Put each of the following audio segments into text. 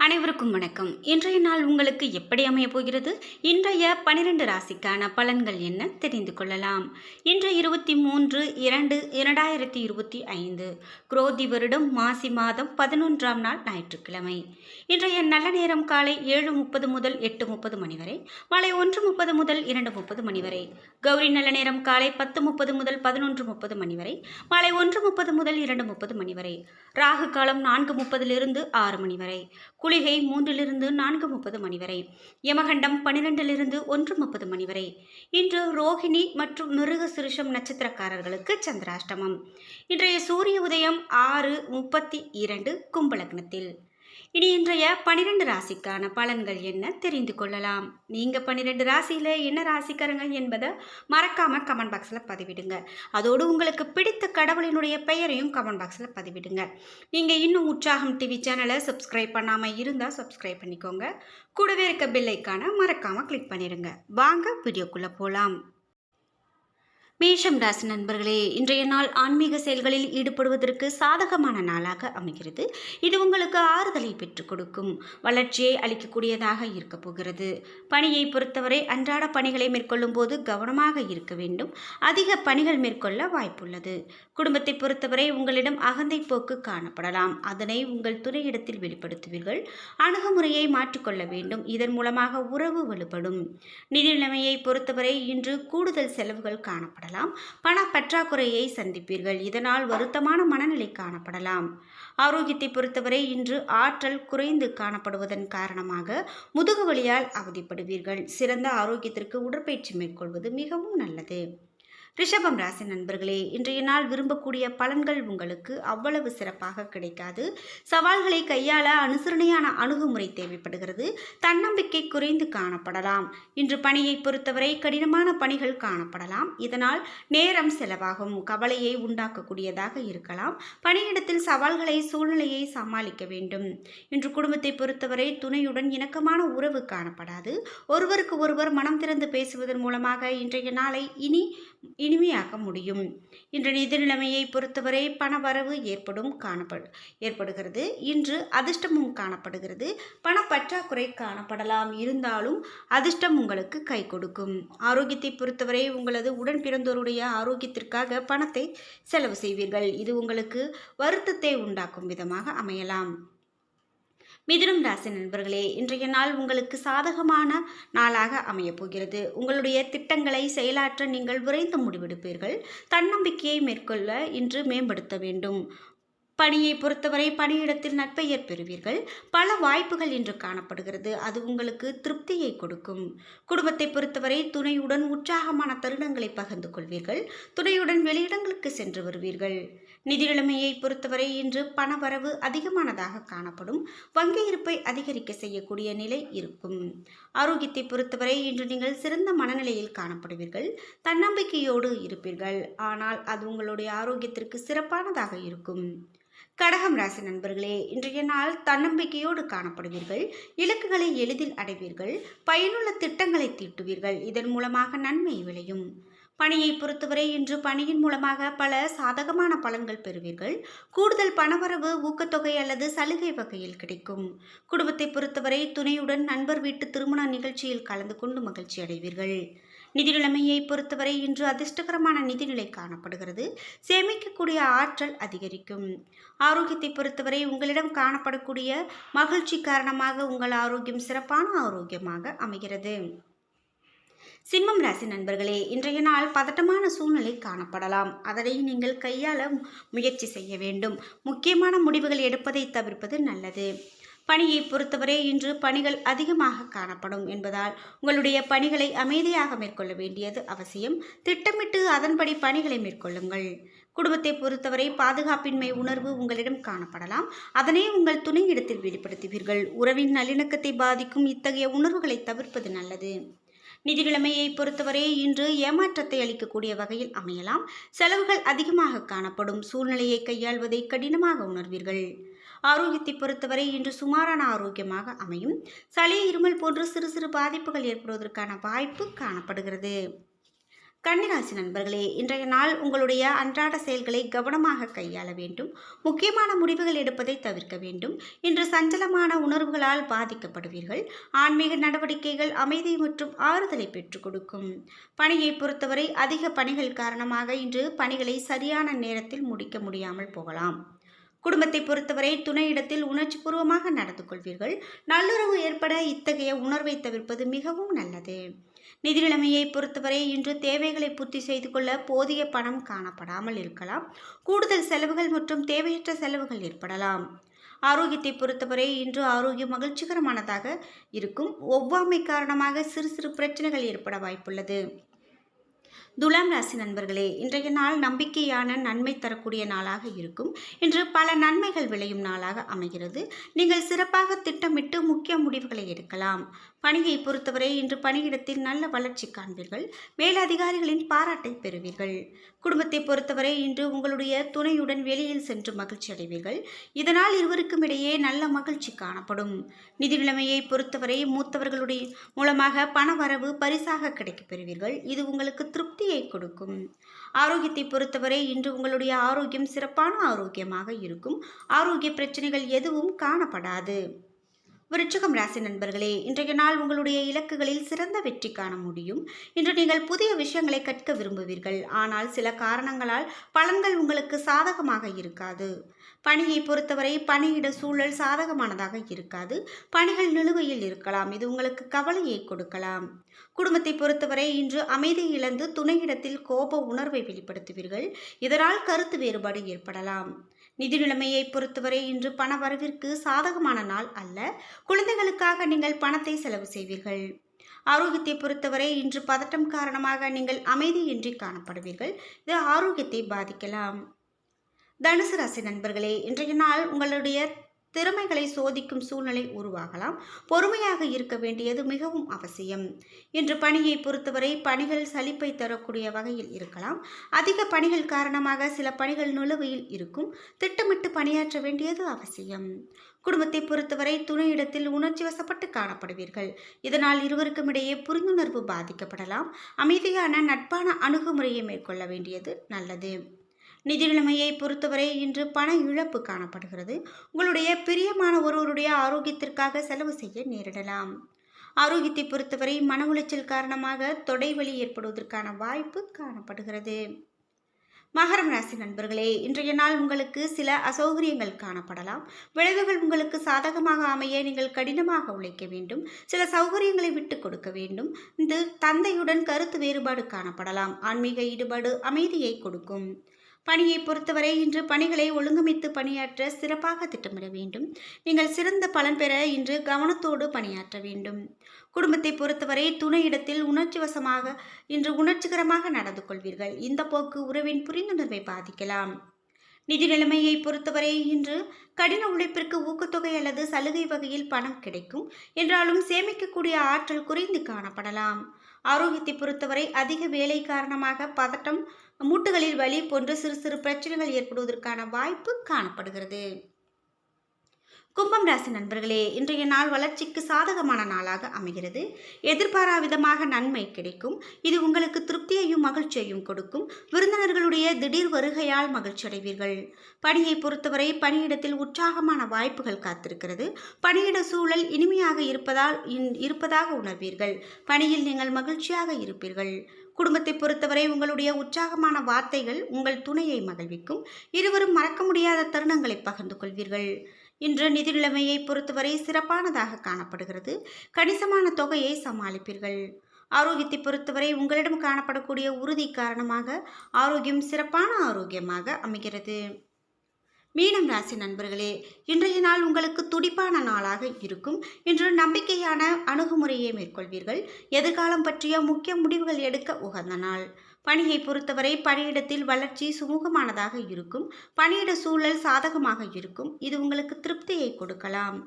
அனைவருக்கும் வணக்கம். இன்றைய நாள் உங்களுக்கு எப்படி அமையப் போகிறது? இன்றைய பனிரெண்டு ராசிக்கான பலன்கள் என்ன? தெரிந்து கொள்ளலாம். இன்று இருபத்தி மூன்று இரண்டு இரண்டாயிரத்தி இருபத்தி ஐந்து. குரோதி வருடம் மாசி மாதம் பதினொன்றாம் நாள் ஞாயிற்றுக்கிழமை. இன்றைய நல்ல நேரம் காலை ஏழு முப்பது முதல் எட்டு முப்பது மணி வரை மாலை ஒன்று முப்பது முதல் இரண்டு முப்பது மணி வரை கௌரி நல்ல நேரம் காலை பத்து முப்பது முதல் பதினொன்று முப்பது மணி வரை மாலை ஒன்று முப்பது முதல் இரண்டு முப்பது மணி வரை ராகு காலம் நான்கு முப்பதிலிருந்து ஆறு மணி வரை குளிகை மூன்றிலிருந்து நான்கு முப்பது மணி வரை யமகண்டம் பன்னிரெண்டிலிருந்து ஒன்று முப்பது மணி வரை. இன்று ரோஹிணி மற்றும் மிருக சிறுஷம் நட்சத்திரக்காரர்களுக்கு சந்திராஷ்டமம். இன்றைய சூரிய உதயம் ஆறு முப்பத்தி இரண்டு கும்பலக்னத்தில். இனி இன்றைய பனிரெண்டு ராசிக்கான பலன்கள் என்ன தெரிந்து கொள்ளலாம். நீங்கள் பன்னிரெண்டு ராசியில் என்ன ராசிக்காரங்க என்பதை மறக்காமல் கமெண்ட் பாக்ஸில் பதிவிடுங்க. அதோடு உங்களுக்கு பிடித்த கடவுளினுடைய பெயரையும் கமெண்ட் பாக்ஸில் பதிவிடுங்க. நீங்கள் இன்னும் உற்சாகம் டிவி சேனலை சப்ஸ்கிரைப் பண்ணாமல் இருந்தால் சப்ஸ்கிரைப் பண்ணிக்கோங்க. கூடவே இருக்க பில்லைக்கான மறக்காமல் கிளிக் பண்ணிடுங்க. வாங்க வீடியோக்குள்ளே போகலாம் மேஷம் ராசி நண்பர்களே இன்றைய நாள் ஆன்மீக செயல்களில் ஈடுபடுவதற்கு சாதகமான நாளாக அமைகிறது. இது உங்களுக்கு ஆறுதலை பெற்றுக் கொடுக்கும். வளர்ச்சியை அளிக்கக்கூடியதாக இருக்கப் போகிறது. பணியை பொறுத்தவரை அன்றாட பணிகளை மேற்கொள்ளும் போது கவனமாக இருக்க வேண்டும். அதிக பணிகள் மேற்கொள்ள வாய்ப்புள்ளது. குடும்பத்தை பொறுத்தவரை உங்களிடம் அகந்தை போக்கு காணப்படலாம். அதனை உங்கள் துணையிடத்தில் வெளிப்படுத்துவீர்கள். அணுகுமுறையை மாற்றிக்கொள்ள வேண்டும். இதன் மூலமாக உறவு வலுப்படும். நிதி நிலைமையை பொறுத்தவரை இன்று கூடுதல் செலவுகள் காணப்படலாம் பண பற்றாக்குறையை சந்திப்பீர்கள். இதனால் வருத்தமான மனநிலை காணப்படலாம். ஆரோக்கியத்தை பொறுத்தவரை இன்று ஆற்றல் குறைந்து காணப்படுவதன் காரணமாக முதுகு வலியால் அவதிப்படுவீர்கள். சிறந்த ஆரோக்கியத்திற்கு உடற்பயிற்சி மேற்கொள்வது மிகவும் நல்லது. ரிஷபம் ராசி நண்பர்களே இன்றைய நாள் விரும்பக்கூடிய பலன்கள் உங்களுக்கு அவ்வளவு சிறப்பாக கிடைக்காது. சவால்களை கையாள அனுசரணையான அணுகுமுறை தேவைப்படுகிறது. தன்னம்பிக்கை குறைந்து காணப்படலாம். இன்று பணியை பொறுத்தவரை கடினமான பணிகள் காணப்படலாம். இதனால் நேரம் செலவாகும். கவலையை உண்டாக்கக்கூடியதாக இருக்கலாம். பணியிடத்தில் சவால்களை சூழ்நிலையை சமாளிக்க வேண்டும். இன்று குடும்பத்தை பொறுத்தவரை துணையுடன் இணக்கமான உறவு காணப்படாது. ஒருவருக்கு ஒருவர் மனம் திறந்து பேசுவதன் மூலமாக இன்றைய நாளை இனி இனிமையாக்க முடியும். இன்று நிதி நிலைமையை பொறுத்தவரை பணவரவு ஏற்படும் காணப்படு ஏற்படுகிறது. இன்று அதிர்ஷ்டமும் காணப்படுகிறது. பணப்பற்றாக்குறை காணப்படலாம். இருந்தாலும் அதிர்ஷ்டம் உங்களுக்கு கை கொடுக்கும். ஆரோக்கியத்தை பொறுத்தவரை உங்களது உடன் பிறந்தோருடைய ஆரோக்கியத்திற்காக பணத்தை செலவு செய்வீர்கள். இது உங்களுக்கு வருத்தத்தை உண்டாக்கும் விதமாக அமையலாம். மிதுனம் ராசி நண்பர்களே இன்றைய நாள் உங்களுக்கு சாதகமான நாளாக அமையப் போகிறது உங்களுடைய திட்டங்களை செயலாற்ற நீங்கள் விரைந்து முடிவெடுப்பீர்கள். தன்னம்பிக்கையை மேற்கொள்ள இன்று மேம்படுத்த வேண்டும். பணியை பொறுத்தவரை பணியிடத்தில் நட்பெயர் பெறுவீர்கள். பல வாய்ப்புகள் இன்று காணப்படுகிறது. அது உங்களுக்கு திருப்தியை கொடுக்கும். குடும்பத்தை பொறுத்தவரை துணையுடன் உற்சாகமான தருணங்களை பகிர்ந்து கொள்வீர்கள். துணையுடன் வெளியிடங்களுக்கு சென்று வருவீர்கள். நிதி நிலைமையை பொறுத்தவரை இன்று பணவரவு அதிகமானதாக காணப்படும். வங்கி இருப்பை அதிகரிக்க செய்யக்கூடிய நிலை இருக்கும். ஆரோக்கியத்தை பொறுத்தவரை இன்று நீங்கள் சிறந்த மனநிலையில் காணப்படுவீர்கள். தன்னம்பிக்கையோடு இருப்பீர்கள். ஆனால் அது உங்களுடைய ஆரோக்கியத்திற்கு சிறப்பானதாக இருக்கும். கடகம் ராசி நண்பர்களே இன்றைய நாள் தன்னம்பிக்கையோடு காணப்படுவீர்கள். இலக்குகளை எளிதில் அடைவீர்கள். பயனுள்ள திட்டங்களை தீட்டுவீர்கள். இதன் மூலமாக நன்மை விளையும். பணியை பொறுத்தவரை இன்று பணியின் மூலமாக பல சாதகமான பலன்கள் பெறுவீர்கள். கூடுதல் பணவரவு ஊக்கத்தொகை அல்லது சலுகை வகையில் கிடைக்கும். குடும்பத்தை பொறுத்தவரை துணையுடன் நண்பர் வீட்டு திருமண நிகழ்ச்சியில் கலந்து கொண்டு மகிழ்ச்சி அடைவீர்கள். நிதி நிலைமையை பொறுத்தவரை இன்று அதிர்ஷ்டகரமான நிதிநிலை காணப்படுகிறது. சேமிக்கக்கூடிய ஆற்றல் அதிகரிக்கும். ஆரோக்கியத்தை பொறுத்தவரை உங்களிடம் காணப்படக்கூடிய மகிழ்ச்சி காரணமாக உங்கள் ஆரோக்கியம் சிறப்பான ஆரோக்கியமாக அமைகிறது. சிம்மம் ராசி நண்பர்களே இன்றைய நாள் பதட்டமான சூழ்நிலை காணப்படலாம். அதனை நீங்கள் கையாள முயற்சி செய்ய வேண்டும். முக்கியமான முடிவுகள் எடுப்பதை தவிர்ப்பது நல்லது. பணியை பொறுத்தவரை இன்று பணிகள் அதிகமாக காணப்படும் என்பதால் உங்களுடைய பணிகளை அமைதியாக மேற்கொள்ள வேண்டியது அவசியம். திட்டமிட்டு அதன்படி பணிகளை மேற்கொள்ளுங்கள். குடும்பத்தை பொறுத்தவரை பாதுகாப்பின்மை உணர்வு உங்களிடம் காணப்படலாம். அதனை உங்கள் துணையிடத்தில் வெளிப்படுத்துவீர்கள். உறவின் நல்லிணக்கத்தை பாதிக்கும் இத்தகைய உணர்வுகளை தவிர்ப்பது நல்லது. நிதிநிலைமையை பொறுத்தவரை இன்று ஏமாற்றத்தை அளிக்கக்கூடிய வகையில் அமையலாம். செலவுகள் அதிகமாக காணப்படும். சூழ்நிலையை கையாள்வதை கடினமாக உணர்வீர்கள். ஆரோக்கியத்தை பொறுத்தவரை இன்று சுமாரான ஆரோக்கியமாக அமையும். சளி இருமல் போன்ற சிறு சிறு பாதிப்புகள் ஏற்படுவதற்கான வாய்ப்பு காணப்படுகிறது. கன்னிராசி நண்பர்களே இன்றைய நாள் உங்களுடைய அன்றாட செயல்களை கவனமாக கையாள வேண்டும். முக்கியமான முடிவுகள் எடுப்பதை தவிர்க்க வேண்டும். இன்று சஞ்சலமான உணர்வுகளால் பாதிக்கப்படுவீர்கள். ஆன்மீக நடவடிக்கைகள் அமைதி மற்றும் ஆறுதலை பெற்றுக் கொடுக்கும். பணியை பொறுத்தவரை அதிக பணிகள் காரணமாக இன்று பணிகளை சரியான நேரத்தில் முடிக்க முடியாமல் போகலாம். குடும்பத்தை பொறுத்தவரை துணையிடத்தில் உணர்ச்சிபூர்வமாக நடந்து கொள்வீர்கள். நல்லுறவு ஏற்பட இத்தகைய உணர்வை தவிர்ப்பது மிகவும் நல்லது. நிதி நிலைமையை பொறுத்தவரை இன்று தேவைகளை பூர்த்தி செய்து கொள்ள போதிய பணம் காணப்படாமல் இருக்கலாம். கூடுதல் செலவுகள் மற்றும் தேவையற்ற செலவுகள் ஏற்படலாம். ஆரோக்கியத்தை பொறுத்தவரை இன்று ஆரோக்கியம் மகிழ்ச்சிகரமானதாக இருக்கும். ஒவ்வாமை காரணமாக சிறு சிறு பிரச்சனைகள் ஏற்பட வாய்ப்புள்ளது. துலாம் ராசி நண்பர்களே இன்றைய நாள் நம்பிக்கையான நன்மை தரக்கூடிய நாளாக இருக்கும். இன்று பல நன்மைகள் விளையும் நாளாக அமைகிறது. நீங்கள் சிறப்பாக திட்டமிட்டு முக்கிய முடிவுகளை எடுக்கலாம். பணியை பொறுத்தவரை இன்று பணியிடத்தில் நல்ல வளர்ச்சி காண்பீர்கள். மேலதிகாரிகளின் பாராட்டை பெறுவீர்கள். குடும்பத்தை பொறுத்தவரை இன்று உங்களுடைய துணையுடன் வெளியில் சென்று மகிழ்ச்சி அடைவீர்கள். இதனால் இருவருக்கும் இடையே நல்ல மகிழ்ச்சி காணப்படும். நிதி நிலைமையை பொறுத்தவரை மூத்தவர்களுடைய மூலமாக பணவரவு பரிசாக கிடைக்கப் பெறுவீர்கள். இது உங்களுக்கு திருப்தி திருப்தியை கொடுக்கும். ஆரோக்கியத்தை பொறுத்தவரை இன்று உங்களுடைய ஆரோக்கியம் சிறப்பான ஆரோக்கியமாக இருக்கும். ஆரோக்கிய பிரச்சனைகள் எதுவும் காணப்படாது. விருச்சகம் ராசி நண்பர்களே இன்றைய நாள் உங்களுடைய இலக்குகளில் சிறந்த வெற்றி காண முடியும். இன்று நீங்கள் புதிய விஷயங்களை கற்க விரும்புவீர்கள். ஆனால் சில காரணங்களால் பலன்கள் உங்களுக்கு சாதகமாக இருக்காது. பணியை பொறுத்தவரை பணியிட சூழல் சாதகமானதாக இருக்காது. பணிகள் நிலுவையில் இருக்கலாம். இது உங்களுக்கு கவலையை கொடுக்கலாம். குடும்பத்தை பொறுத்தவரை இன்று அமைதி இழந்து துணையிடத்தில் கோப உணர்வை வெளிப்படுத்துவீர்கள். இதனால் கருத்து வேறுபாடு ஏற்படலாம். நிதி நிலைமையை பொறுத்தவரை இன்று பண வரவிற்கு சாதகமான நாள் அல்ல. குழந்தைகளுக்காக நீங்கள் பணத்தை செலவு செய்வீர்கள். ஆரோக்கியத்தை பொறுத்தவரை இன்று பதட்டம் காரணமாக நீங்கள் அமைதியின்றி காணப்படுவீர்கள். இது ஆரோக்கியத்தை பாதிக்கலாம். தனுசு ராசி நண்பர்களே இன்றைய நாள் உங்களுடைய திறமைகளை சோதிக்கும் சூழ்நிலை உருவாகலாம். பொறுமையாக இருக்க வேண்டியது மிகவும் அவசியம். இன்று பணியை பொறுத்தவரை பணிகள் சலிப்பை தரக்கூடிய வகையில் இருக்கலாம். அதிக பணிகள் காரணமாக சில பணிகள் நிலுவையில் இருக்கும். திட்டமிட்டு பணியாற்ற வேண்டியது அவசியம். குடும்பத்தை பொறுத்தவரை துணையிடத்தில் உணர்ச்சி வசப்பட்டு காணப்படுவீர்கள். இதனால் இருவருக்கும் இடையே புரிந்துணர்வு பாதிக்கப்படலாம். அமைதியான நட்பான அணுகுமுறையை மேற்கொள்ள வேண்டியது நல்லது. நிதி நிலைமையை பொறுத்தவரை இன்று பண இழப்பு காணப்படுகிறது. உங்களுடைய பிரியமான ஒருவருடைய ஆரோக்கியத்திற்காக செலவு செய்ய நேரிடலாம். ஆரோக்கியத்தை பொறுத்தவரை மன உளைச்சல் காரணமாக தொடைவலி ஏற்படுவதற்கான வாய்ப்பு காணப்படுகிறது. மகரம் ராசி நண்பர்களே இன்றைய நாள் உங்களுக்கு சில அசௌகரியங்கள் காணப்படலாம். விளைவுகள் உங்களுக்கு சாதகமாக அமைய நீங்கள் கடினமாக உழைக்க வேண்டும். சில சௌகரியங்களை விட்டு கொடுக்க வேண்டும். இந்த தந்தையுடன் கருத்து வேறுபாடு காணப்படலாம். ஆன்மீக ஈடுபாடு அமைதியை கொடுக்கும். பணியை பொறுத்தவரை இன்று பணிகளை ஒழுங்கமைத்து பணியாற்ற சிறப்பாக திட்டமிட வேண்டும். நீங்கள் சிறந்த பலன் பெற இன்று கவனத்தோடு பணியாற்ற வேண்டும். குடும்பத்தை பொறுத்தவரை துணையிடத்தில் உணர்ச்சி வசமாக இன்று உணர்ச்சிகரமாக நடந்து கொள்வீர்கள். இந்த போக்கு உறவின் புரிந்துணர்வை பாதிக்கலாம். நிதி நிலைமையை பொறுத்தவரை இன்று கடின உழைப்பிற்கு ஊக்கத்தொகை அல்லது சலுகை வகையில் பணம் கிடைக்கும். என்றாலும் சேமிக்கக்கூடிய ஆற்றல் குறைந்து காணப்படலாம். ஆரோக்கியத்தை பொறுத்தவரை அதிக வேலை காரணமாக பதட்டம் மூட்டுகளில் வலி போன்ற சிறு சிறு பிரச்சனைகள் ஏற்படுவதற்கான வாய்ப்பு காணப்படுகிறது. கும்பம் ராசி நண்பர்களே இன்றைய நாள் வளர்ச்சிக்கு சாதகமான நாளாக அமைகிறது. எதிர்பாரா விதமாக நன்மை கிடைக்கும். இது உங்களுக்கு திருப்தியையும் மகிழ்ச்சியையும் கொடுக்கும். விருந்தினர்களுடைய திடீர் வருகையால் மகிழ்ச்சி அடைவீர்கள். பணியை பொறுத்தவரை பணியிடத்தில் உற்சாகமான வாய்ப்புகள் காத்திருக்கிறது. பணியிட சூழல் இனிமையாக இருப்பதால் இருப்பதாக உணர்வீர்கள். பணியில் நீங்கள் மகிழ்ச்சியாக இருப்பீர்கள். குடும்பத்தை பொறுத்தவரை உங்களுடைய உற்சாகமான வார்த்தைகள் உங்கள் துணையை மகிழ்விக்கும். இருவரும் மறக்க முடியாத தருணங்களை பகிர்ந்து கொள்வீர்கள். இன்று நிதி நிலைமையை பொறுத்தவரை சிறப்பானதாக காணப்படுகிறது. கணிசமான தொகையை சமாளிப்பீர்கள். ஆரோக்கியத்தை பொறுத்தவரை உங்களிடம் காணப்படக்கூடிய உறுதி காரணமாக ஆரோக்கியம் சிறப்பான ஆரோக்கியமாக அமைகிறது. மீனம் ராசி நண்பர்களே இன்றைய நாள் உங்களுக்கு துடிப்பான நாளாக இருக்கும். இன்று நம்பிக்கையான அணுகுமுறையை மேற்கொள்வீர்கள். எதிர்காலம் பற்றிய முக்கிய முடிவுகள் எடுக்க உகந்த நாள். பணியை பொறுத்தவரை பணியிடத்தில் வளர்ச்சி சுமூகமானதாக இருக்கும். பணியிட சூழல் சாதகமாக இருக்கும். இது உங்களுக்கு திருப்தியை கொடுக்கலாம்.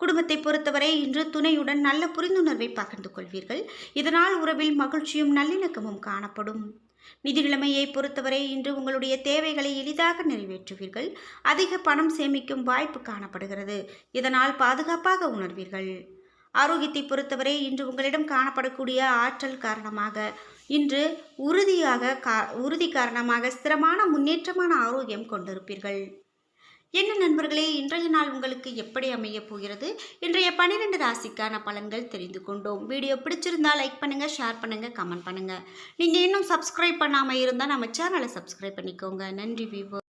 குடும்பத்தை பொறுத்தவரை இன்று துணையுடன் நல்ல புரிந்துணர்வை பகிர்ந்து கொள்வீர்கள். இதனால் உறவில் மகிழ்ச்சியும் நல்லிணக்கமும் காணப்படும். நிதி நிலைமையை பொறுத்தவரை இன்று உங்களுடைய தேவைகளை எளிதாக நிறைவேற்றுவீர்கள். அதிக பணம் சேமிக்கும் வாய்ப்பு காணப்படுகிறது. இதனால் பாதுகாப்பாக உணர்வீர்கள். ஆரோக்கியத்தை பொறுத்தவரை இன்று உங்களிடம் காணப்படக்கூடிய ஆற்றல் காரணமாக இன்று உறுதியாக கா உறுதி காரணமாக ஸ்திரமான முன்னேற்றமான ஆரோக்கியம் கொண்டிருப்பீர்கள். என்ன நண்பர்களே இன்றைய நாள் உங்களுக்கு எப்படி அமையப் போகிறது? இன்றைய பன்னிரெண்டு ராசிக்கான பலன்கள் தெரிந்து கொண்டோம். வீடியோ பிடிச்சிருந்தால் லைக் பண்ணுங்கள் ஷேர் பண்ணுங்கள் கமெண்ட் பண்ணுங்கள் நீங்கள் இன்னும் சப்ஸ்கிரைப் பண்ணாமல் இருந்தால் நம்ம சேனலை சப்ஸ்கிரைப் பண்ணிக்கோங்க. நன்றி விவோ